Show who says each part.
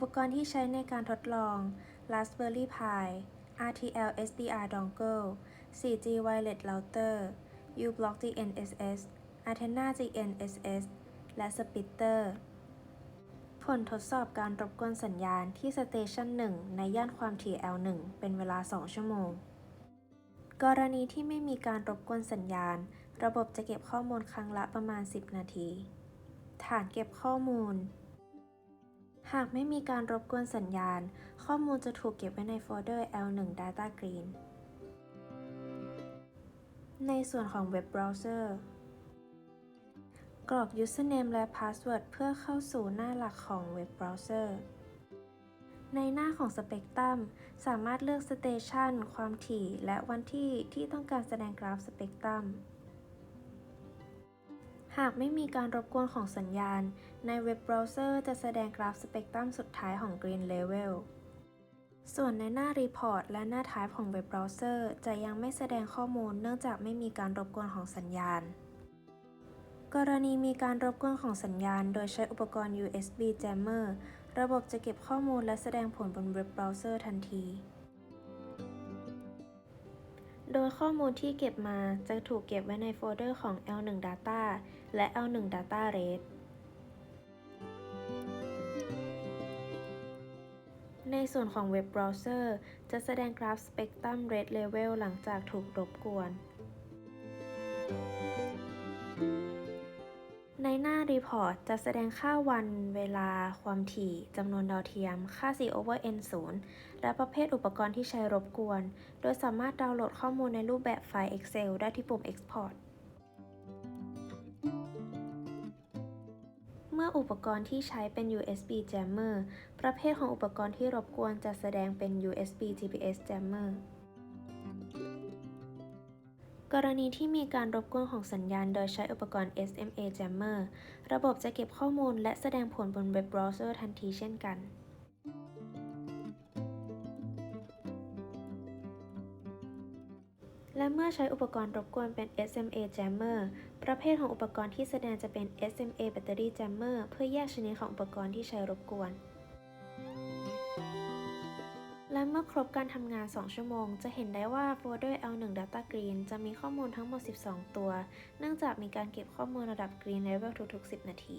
Speaker 1: อุปกรณ์ที่ใช้ในการทดลอง Raspberry Pi RTL SDR Dongle 4G Wireless Router U-Block GNSS Antenna GNSS และ Splitter ผลทดสอบการรบกวนสัญญาณที่สเตชัน1 ในย่านความถี่ L1 เป็นเวลา 2 ชั่วโมง กรณีที่ไม่มีการรบกวนสัญญาณ ระบบจะเก็บข้อมูลครั้งละประมาณ 10 นาที ฐานเก็บข้อมูล หากไม่มีการรบกวนสัญญาณ ข้อมูลจะถูกเก็บไว้ในโฟลเดอร์ L1 Data Green ในส่วนของเว็บเบราว์เซอร์ กรอก username และ password เพื่อเข้าสู่หน้าหลักของเว็บเบราว์เซอร์ ในหน้าของ Spectrum สามารถเลือก Station ความถี่ และวันที่ที่ต้องการแสดงกราฟ Spectrum หากไม่มีการรบกวนของสัญญาณ ในเว็บเบราว์เซอร์จะแสดงกราฟ Spectrum สุดท้ายของ Green Level ส่วนในหน้า Report และหน้า Type ของเว็บเบราว์เซอร์จะยังไม่แสดงข้อมูลเนื่องจากไม่มีการรบกวนของสัญญาณ กรณีมีการรบกวนของสัญญาณ โดยใช้อุปกรณ์ USB Jammer ระบบจะเก็บข้อมูลและแสดงผลบนเว็บเบราว์เซอร์ทันที โดยข้อมูลที่เก็บมาจะถูกเก็บไว้ในโฟลเดอร์ของ L1 Data และ L1 Data Rate ในส่วนของเว็บเบราว์เซอร์จะแสดงกราฟ Spectrum Rate Level หลังจากถูกรบกวน ในหน้า Report จะแสดงค่าวัน เวลา ความถี่ จำนวนดาวเทียม ค่า C over N 0 และประเภทอุปกรณ์ที่ใช้รบกวน โดยสามารถดาวน์โหลดข้อมูลในรูปแบบไฟล์ Excel ได้ที่ปุ่ม Export เมื่ออุปกรณ์ที่ใช้เป็น USB Jammer ประเภทของอุปกรณ์ที่รบกวนจะแสดงเป็น USB GPS Jammer กรณีที่มีการรบกวนของสัญญาณโดยใช้อุปกรณ์ SMA Jammer ระบบจะเก็บข้อมูลและแสดงผลบนเว็บเบราว์เซอร์ทันทีเช่นกันและเมื่อใช้อุปกรณ์รบกวนเป็น SMA Jammer ประเภทของอุปกรณ์ที่แสดงจะเป็น SMA Battery Jammer เพื่อแยกชนิดของอุปกรณ์ที่ใช้รบกวน และเมื่อครบการทำงาน 2 ชั่วโมง จะเห็นได้ว่าโฟลด์ L1 Data Green จะมีข้อมูลทั้งหมด 12 ตัว เนื่องจากมีการเก็บข้อมูลระดับ Green Level ทุกๆ 10 นาที